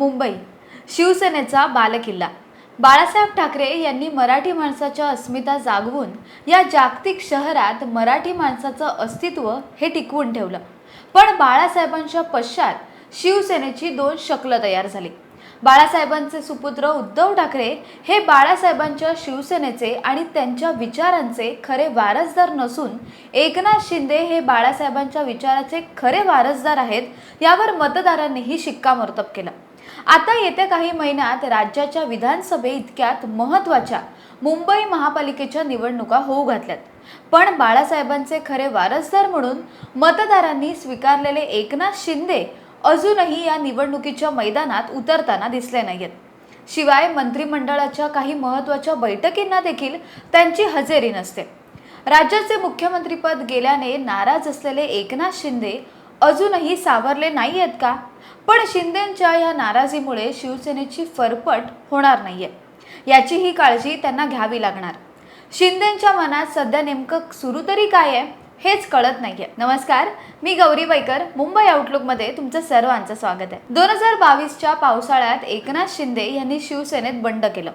मुंबई. शिवसेनेचा बालकिल्ला. बाळासाहेब ठाकरे यांनी मराठी माणसाच्या अस्मिता जागवून या जागतिक शहरात मराठी माणसाचं अस्तित्व हे टिकवून ठेवलं. पण बाळासाहेबांच्या पश्चात शिवसेनेची दोन शकलं तयार झाली. बाळासाहेबांचे सुपुत्र उद्धव ठाकरे हे बाळासाहेबांच्या शिवसेनेचे आणि त्यांच्या विचारांचे खरे वारसदार नसून एकनाथ शिंदे हे बाळासाहेबांच्या विचाराचे खरे वारसदार आहेत यावर मतदारांनीही शिक्कामोर्तब केलं. आता येत्या काही महिन्यात राज्याच्या विधानसभे इतक्यात महत्त्वाच्या मुंबई महापालिकेच्या निवडणुका होऊ घातल्यात. पण बाळासाहेबांचे खरे वारसदार म्हणून मतदारांनी स्वीकारलेले एकनाथ शिंदे अजूनही या निवडणुकीच्या मैदानात उतरताना दिसले नाहीत शिवाय मंत्रिमंडळाच्या काही महत्त्वाच्या बैठकींना देखील त्यांची हजेरी नसते. राज्याचे मुख्यमंत्रीपद गेल्याने नाराज असलेले एकनाथ शिंदे अजूनही सावरले नाही आहेत का? पण शिंदेंच्या या नाराजीमुळे शिवसेनेची फरफट होणार नाहीये. याचीही काळजी त्यांना घ्यावी लागणार. शिंदेंच्या मनात सध्या नेमकं सुरू तरी काय आहे हेच कळत नाहीये. नमस्कार मी गौरी बैकर मुंबई आउटलुकमध्ये तुमचं सर्वांचं स्वागत आहे. दोन हजार बावीसच्या पावसाळ्यात एकनाथ शिंदे यांनी शिवसेनेत बंड केलं.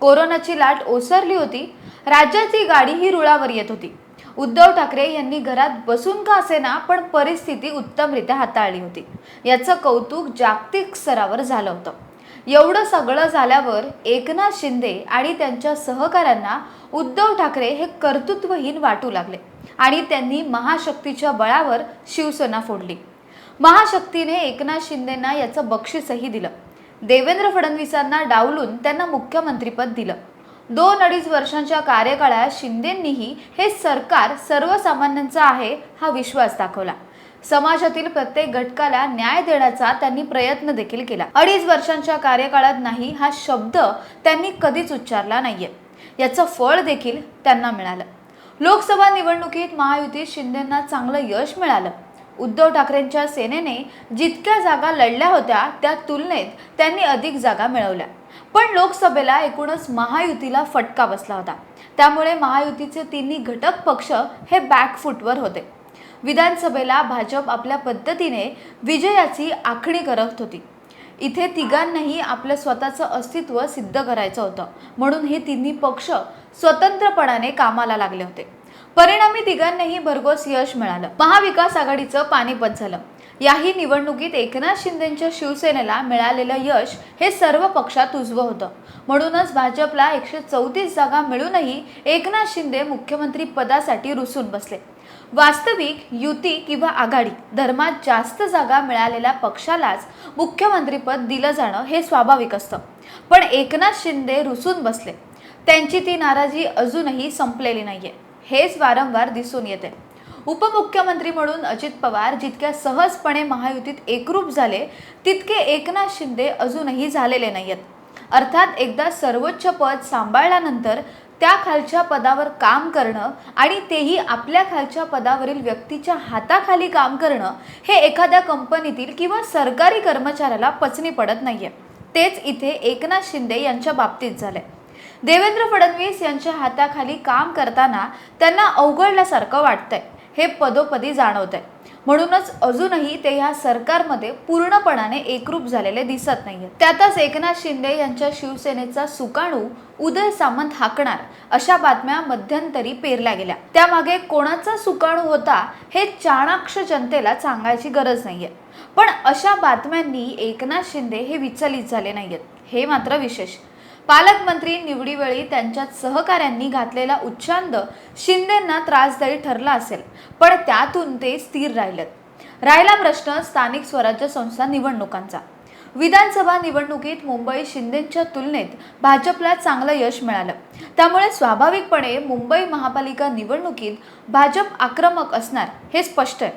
कोरोनाची लाट ओसरली होती. राज्याची गाडीही रुळावर येत होती. उद्धव ठाकरे यांनी घरात बसून का असेना पण परिस्थिती उत्तमरित्या हाताळली होती. याचं कौतुक जागतिक स्तरावर झालं होतं. एवढं सगळं झाल्यावर एकनाथ शिंदे आणि त्यांच्या सहकाऱ्यांना उद्धव ठाकरे हे कर्तृत्वहीन वाटू लागले आणि त्यांनी महाशक्तीच्या बळावर शिवसेना फोडली. महाशक्तीने एकनाथ शिंदेंना याचं बक्षीसही दिलं. देवेंद्र फडणवीसांना डावलून त्यांना मुख्यमंत्रीपद दिलं. दोन अडीच वर्षांच्या कार्यकाळात शिंदेंनीही हे सरकार सर्वसामान्यांचं आहे हा विश्वास दाखवला. समाजातील प्रत्येक घटकाला न्याय देण्याचा त्यांनी प्रयत्न देखील केला. अडीच वर्षांच्या कार्यकाळात नाही हा शब्द त्यांनी कधीच उच्चारला नाहीये. याचं फळ देखील त्यांना मिळालं. लोकसभा निवडणुकीत महायुतीत शिंदेंना चांगलं यश मिळालं. उद्धव ठाकरेंच्या सेनेने जितक्या जागा लढल्या होत्या त्या तुलनेत त्यांनी अधिक जागा मिळवल्या. पण लोकसभेला एकूणच महायुतीला फटका बसला होता. त्यामुळे महायुतीचे तिन्ही घटक पक्ष हे बॅकफूटवर होते. विधानसभेला भाजप आपल्या पद्धतीने विजयाची आखणी करत होती. इथे तिघांनाही आपलं स्वतःचं अस्तित्व सिद्ध करायचं होतं. म्हणून हे तिन्ही पक्ष स्वतंत्रपणाने कामाला लागले होते. परिणामी तिघांनाही भरघोस यश मिळालं. महाविकास आघाडीचं पानिपत झालं. याही निवडणुकीत एकनाथ शिंदेच्या शिवसेनेला मिळालेलं यश हे सर्व पक्षात उजवं होतं. म्हणूनच भाजपला एकशे चौतीस जागा मिळूनही एकनाथ शिंदे मुख्यमंत्री पदासाठी रुसून बसले. वास्तविक युती किंवा आघाडी धर्मात जास्त जागा मिळालेल्या पक्षालाच मुख्यमंत्रीपद दिलं जाणं हे स्वाभाविक असतं. पण एकनाथ शिंदे रुसून बसले. त्यांची ती नाराजी अजूनही संपलेली नाहीये. हेच वारंवार दिसून येते. उपमुख्यमंत्री म्हणून अजित पवार जितक्या सहजपणे महायुतीत एकरूप झाले तितके एकनाथ शिंदे अजूनही झालेले नाहीयेत. अर्थात एकदा सर्वोच्च पद सांभाळल्यानंतर त्या खालच्या पदावर काम करणं आणि तेही आपल्या खालच्या पदावरील व्यक्तीच्या हाताखाली काम करणं हे एखाद्या कंपनीतील किंवा सरकारी कर्मचाऱ्याला पचनी पडत नाहीये. तेच इथे एकनाथ शिंदे यांच्या बाबतीत झालंय. देवेंद्र फडणवीस यांच्या हाताखाली काम करताना त्यांना अवघडल्यासारखं वाटतंय. हे पदोपदी जाणवत आहे म्हणूनच अजूनही ते ह्या सरकारमध्ये पूर्णपणाने एकरूप झालेले दिसत नाहीये त्यातच एकनाथ शिंदे यांच्या शिवसेनेचा सुकाणू उदय सामंत हाकणार अशा बातम्या मध्यंतरी पेरल्या गेल्या. त्यामागे कोणाचा सुकाणू होता हे चाणाक्ष जनतेला सांगायची गरज नाहीये. पण अशा बातम्यांनी एकनाथ शिंदे हे विचलित झाले नाहीयेत. हे मात्र विशेष. पालकमंत्री निवडीवेळी त्यांच्यात सहकाऱ्यांनी घातलेला उच्चांद शिंदेंना त्रासदायी ठरला असेल पण त्यातून ते स्थिर राहिलेत. राहिला प्रश्न स्थानिक स्वराज्य संस्था निवडणुकांचा. विधानसभा निवडणुकीत मुंबई शिंदेच्या तुलनेत भाजपला चांगलं यश मिळालं. त्यामुळे स्वाभाविकपणे मुंबई महापालिका निवडणुकीत भाजप आक्रमक असणार हे स्पष्ट आहे.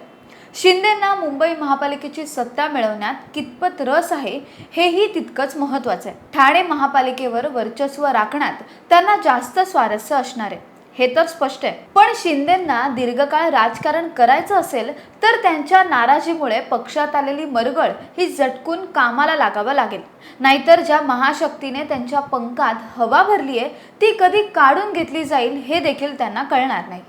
शिंदेंना मुंबई महापालिकेची सत्ता मिळवण्यात कितपत रस आहे हेही तितकंच महत्त्वाचं आहे. ठाणे महापालिकेवर वर्चस्व राखण्यात त्यांना जास्त स्वारस्य असणार आहे. हे तर स्पष्ट आहे. पण शिंदेंना दीर्घकाळ राजकारण करायचं असेल तर त्यांच्या नाराजीमुळे पक्षात आलेली मरगळ ही झटकून कामाला लागावं लागेल. नाहीतर ज्या महाशक्तीने त्यांच्या पंखात हवा भरली आहे ती कधी काढून घेतली जाईल हे देखील त्यांना कळणार नाही.